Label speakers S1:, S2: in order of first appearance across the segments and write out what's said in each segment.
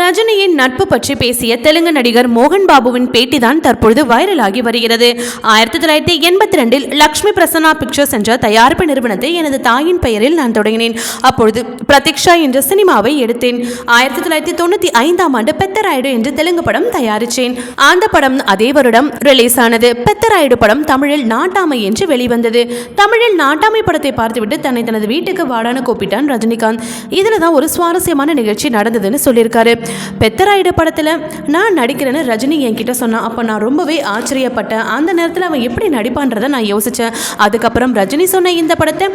S1: ரஜினியின் நட்பு பற்றி பேசிய தெலுங்கு நடிகர் மோகன் பாபுவின் பேட்டி தான் தற்பொழுது வைரலாகி வருகிறது. ஆயிரத்தி தொள்ளாயிரத்தி எண்பத்தி ரெண்டில் லக்ஷ்மி பிரசன்னா பிக்சர்ஸ் என்ற தயாரிப்பு நிறுவனத்தை எனது தாயின் பெயரில் நான் தொடங்கினேன். அப்பொழுது பிரதீக்ஷா என்ற சினிமாவை எடுத்தேன். ஆயிரத்தி தொள்ளாயிரத்தி தொண்ணூத்தி ஐந்தாம் ஆண்டு பெத்தராயுடு என்று தெலுங்கு படம் தயாரித்தேன் அந்த படம் அதே வருடம் ரிலீஸ் ஆனது. பெத்தராயுடு படம் தமிழில் நாட்டாமை என்று வெளிவந்தது. தமிழில் நாட்டாமை படத்தை பார்த்துவிட்டு தன்னை தனது வீட்டுக்கு வாடான கூப்பிட்டான் ரஜினிகாந்த். இதுல தான் ஒரு சுவாரஸ்யமான நிகழ்ச்சி நடந்ததுன்னு சொல்லியிருக்காரு. பெத்தராயுடு படத்தில் நான் நடிக்கிறேன்னு ரஜினி என்கிட்ட சொன்னான். அப்போ நான் ரொம்பவே ஆச்சரியப்பட்டேன். அந்த நேரத்தில் அவன் எப்படி நடிப்பான்றதை நான் யோசித்தேன் அதுக்கப்புறம் ரஜினி சொன்ன இந்த படத்தை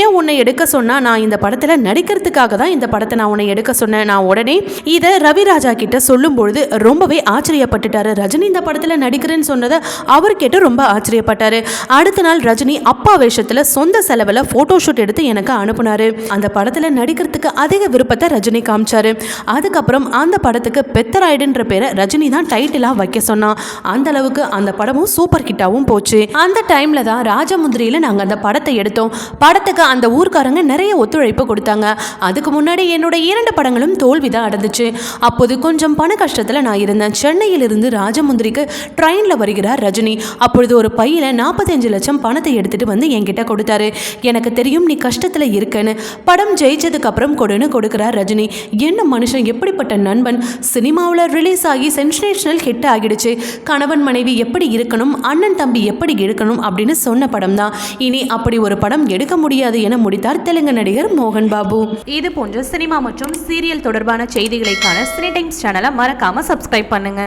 S1: ஏன் உன்னை எடுக்க சொன்னால் நான் இந்த படத்தில் நடிக்கிறதுக்காக தான் இந்த படத்தை நான் உன்னை எடுக்க சொன்னேன். நான் உடனே இதை ரவிராஜா கிட்ட சொல்லும்பொழுது ரொம்பவே ஆச்சரியப்பட்டுட்டாரு. ரஜினி இந்த படத்தில் நடிக்கிறேன்னு சொன்னதை அவர் கேட்டு ரொம்ப ஆச்சரியப்பட்டார். அடுத்த நாள் ரஜினி அப்பா வேஷத்தில் சொந்த செலவில் ஃபோட்டோ ஷூட் எடுத்து எனக்கு அனுப்புனாரு. அந்த படத்தில் நடிக்கிறதுக்கு அதிக விருப்பத்தை ரஜினி காமிச்சார். அதுக்கப்புறம் அந்த படத்துக்கு பெத்தராய்டுன்ற பேரை ரஜினி தான் டைட்டிலாக வைக்க சொன்னான் அந்த அளவுக்கு அந்த படமும் சூப்பர் ஹிட்டாகவும் போச்சு. அந்த டைம்ல தான் ராஜமுந்திரியில் நாங்கள் அந்த படத்தை எடுத்தோம். படத்துக்கு அந்த ஊர்க்காரங்க நிறைய ஒத்துழைப்பு கொடுத்தாங்க. அதுக்கு முன்னாடி என்னோட இரண்டு படங்களும் தோல்வி தான் அடைந்துச்சு. அப்போது கொஞ்சம் பண கஷ்டத்தில் நான் இருந்தேன். சென்னையிலிருந்து ராஜமுந்திரிக்கு ட்ரெயினில் வருகிறார் ரஜினி. அப்பொழுது ஒரு பையில் நாற்பத்தஞ்சு லட்சம் பணத்தை எடுத்துகிட்டு வந்து என்கிட்ட கொடுத்தாரு. எனக்கு தெரியும் நீ கஷ்டத்தில் இருக்கேன்னு. படம் ஜெயிச்சதுக்கு அப்புறம் கொடுன்னு கொடுக்குறார் ரஜினி. என்ன மனுஷன் எப்படிப்பட்ட நண்பன் சினிமாவில் ரிலீஸ் ஆகி சென்சேஷனல் ஹிட் ஆகிடுச்சு. கணவன் மனைவி எப்படி இருக்கணும் அண்ணன் தம்பி எப்படி இருக்கணும் அப்படின்னு சொன்ன படம் தான் இனி அப்படி ஒரு படம் எடுக்க முடியாது என முடித்தார் தெலுங்கு நடிகர் மோகன் பாபு. இது போன்ற சினிமா மற்றும் சீரியல் தொடர்பான செய்திகளைக்கான சினி டைம்ஸ் சேனலை மறக்காம சப்ஸ்கிரைப் பண்ணுங்க.